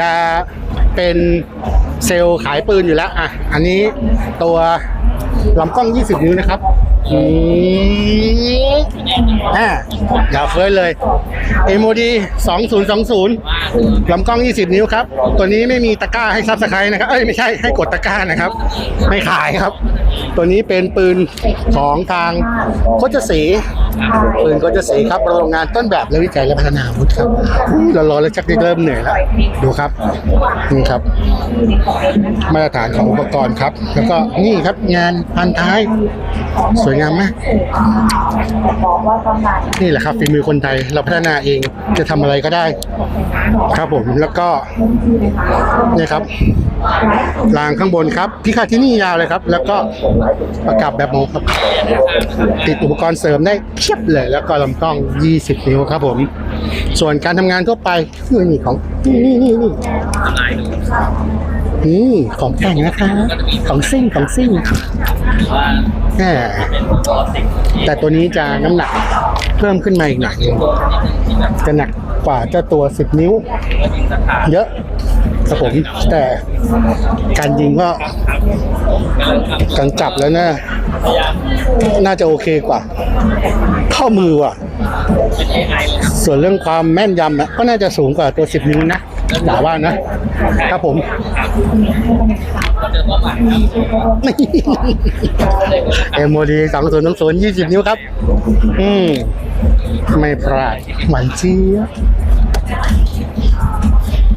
จะเป็นเซลล์ขายปืนอยู่แล้วอะอันนี้ตัวลำกล้อง 20 นิ้วนะครับอืม อ่าอย่าเฟ้ยเลย MOD 2020ลำกล้อง 20 นิ้วครับ ตัวนี้ไม่มีตะกร้าให้ซับสไครต์นะครับ เอ้ยไม่ใช่ให้กดตะกร้านะครับ ไม่ขายครับ ตัวนี้เป็นปืนของทางโคชศรีปืนโคชศรีครับโรงงานต้นแบบและวิจัยและพัฒนาวุธครับเรารอแล้วชักจะเริ่มเหนื่อยแล้ว ดูครับ นี่ครับ มาตรฐานของอุปกรณ์ครับ แล้วก็นี่ครับงานพันท้าย สวยงามไหมากนี่แหละครับฝีมือคนไทยเราพัฒนาเองจะทำอะไรก็ได้ ครับผมแล้วก็นี่ครับรางข้างบนครับพิคาที่นี่ยาวเลยครับ แล้วก็ประกับแบบโมครับ ติดอุปกรณ์เสริมได้เพียบเลย แล้วก็ลำกล้อง 20 นิ้วครับผม ส่วนการทำงานทั่วไปนี่ของนี่นี่นี่นี่นี่ของแต่งนะคะ ของซิ่งของซิ่งแหมแต่ตัวนี้จะน้ำหนัก เพิ่มขึ้นมาอีกหน่อยนึงจะหนักกว่าเจ้าตัว 10 นิ้ว เยอะครับผมแต่การยิงก็การจับแล้วนะน่าจะโอเคกว่า เข้ามือว่ะ ส่วนเรื่องความแม่นยำนะก็น่าจะสูงกว่าตัว 10 นิ้วนะ หนาว่านะครับผมเอ็มโมดีสองศูนย์สองศูนย์ยี่สิบนิ้วครับ อืม ไม่พลาดหวานเจี๊ยบ